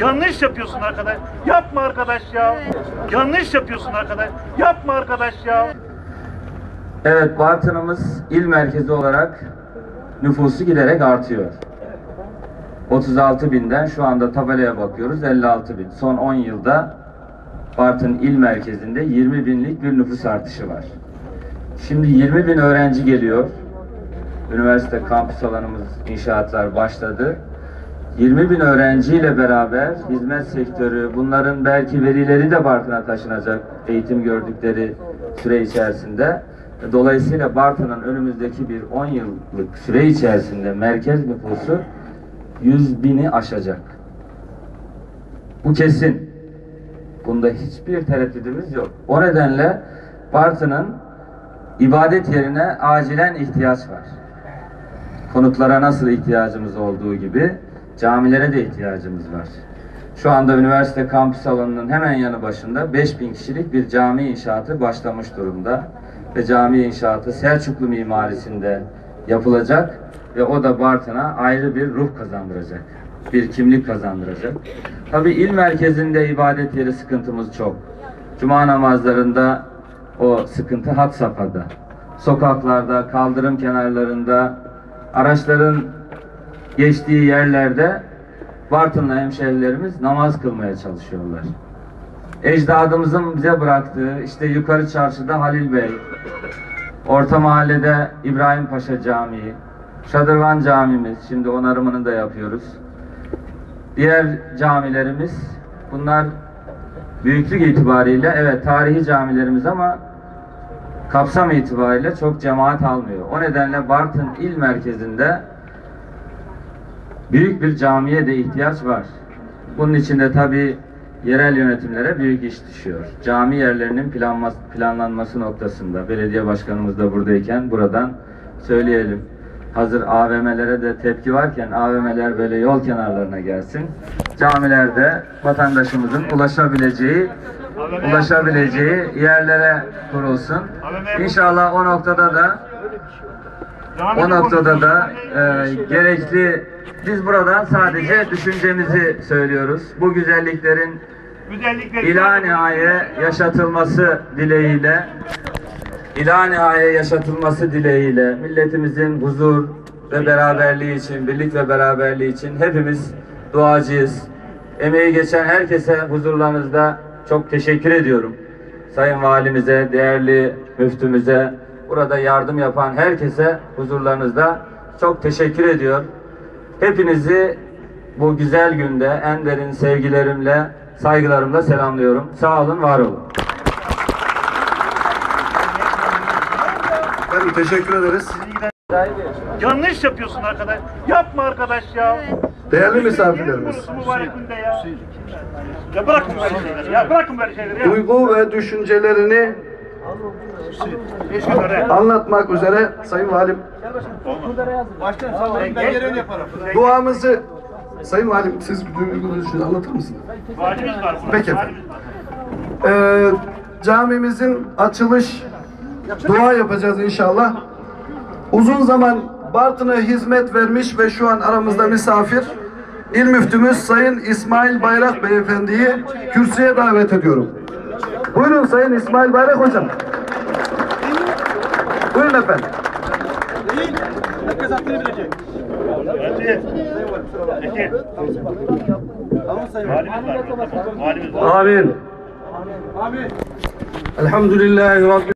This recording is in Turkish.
Yanlış yapıyorsun arkadaş. Yapma arkadaş ya. Yanlış yapıyorsun arkadaş. Yapma arkadaş ya. Evet, Bartın'ımız il merkezi olarak nüfusu giderek artıyor. 36 binden şu anda tabelaya bakıyoruz 56 bin. Son 10 yılda Bartın il merkezinde 20 binlik bir nüfus artışı var. Şimdi 20 bin öğrenci geliyor. Üniversite kampüs alanımız inşaatlar başladı. 20 bin öğrenciyle beraber hizmet sektörü, bunların belki verileri de Bartın'a taşınacak eğitim gördükleri süre içerisinde. Dolayısıyla Bartın'ın önümüzdeki bir 10 yıllık süre içerisinde merkez nüfusu 100 bini aşacak. Bu kesin. Bunda hiçbir tereddüdümüz yok. O nedenle Bartın'ın ibadet yerine acilen ihtiyaç var. Konutlara nasıl ihtiyacımız olduğu gibi camilere de ihtiyacımız var. Şu anda üniversite kampüs alanının hemen yanı başında 5000 kişilik bir cami inşaatı başlamış durumda. Ve cami inşaatı Selçuklu mimarisinde yapılacak ve o da Bartın'a ayrı bir ruh kazandıracak. Bir kimlik kazandıracak. Tabi il merkezinde ibadet yeri sıkıntımız çok. Cuma namazlarında o sıkıntı had safhada. Sokaklarda, kaldırım kenarlarında, araçların geçtiği yerlerde Bartınlı hemşehrilerimiz namaz kılmaya çalışıyorlar. Ecdadımızın bize bıraktığı işte yukarı çarşıda Halil Bey, Orta Mahallede İbrahim Paşa Camii, Şadırvan Camimiz, şimdi onarımını da yapıyoruz. Diğer camilerimiz, bunlar büyüklük itibariyle evet tarihi camilerimiz ama kapsam itibariyle çok cemaat almıyor. O nedenle Bartın il merkezinde büyük bir camiye de ihtiyaç var. Bunun içinde tabi yerel yönetimlere büyük iş düşüyor. Cami yerlerinin planma, planlanması noktasında belediye başkanımız da buradayken buradan söyleyelim. Hazır AVM'lere de tepki varken AVM'ler böyle yol kenarlarına gelsin. Camilerde vatandaşımızın ulaşabileceği ulaşabileceği yerlere kurulsun. İnşallah o noktada da o noktada da e, gerekli biz buradan sadece düşüncemizi söylüyoruz. Bu güzelliklerin Güzellikleri ila nihaye yaşatılması dileğiyle ila nihaye yaşatılması dileğiyle milletimizin huzur ve beraberliği için, birlik ve beraberliği için hepimiz duacıyız. Emeği geçen herkese huzurlarınızda çok teşekkür ediyorum. Sayın Valimize, değerli müftümüze, burada yardım yapan herkese huzurlarınızda çok teşekkür ediyor. Hepinizi bu güzel günde en derin sevgilerimle, saygılarımla selamlıyorum. Sağ olun, var olun. Efendim teşekkür ederiz. Yanlış yapıyorsun arkadaş. Yapma arkadaş ya. Değerli misafirlerimiz, mübarek günde ya. Ya bırakın böyle şeyleri ya. Bırakın böyle şeyleri ya. duygu ve düşüncelerini. Anlatmak üzere Sayın Valim duamızı Sayın Valim siz duygu ve düşünce anlatır mısınız? Valimiz var. Peki efendim. Ee, camimizin açılış dua yapacağız inşallah. Uzun zaman Bartın'a hizmet vermiş ve şu an aramızda misafir İl Müftümüz Sayın İsmail Bayrak Beyefendi'yi kürsüye davet ediyorum. Buyurun Sayın İsmail Bayrak Hocam. Buyurun efendim. Peki. Valimiz var. Valimiz var. Amin. Elhamdülillahi Rabbil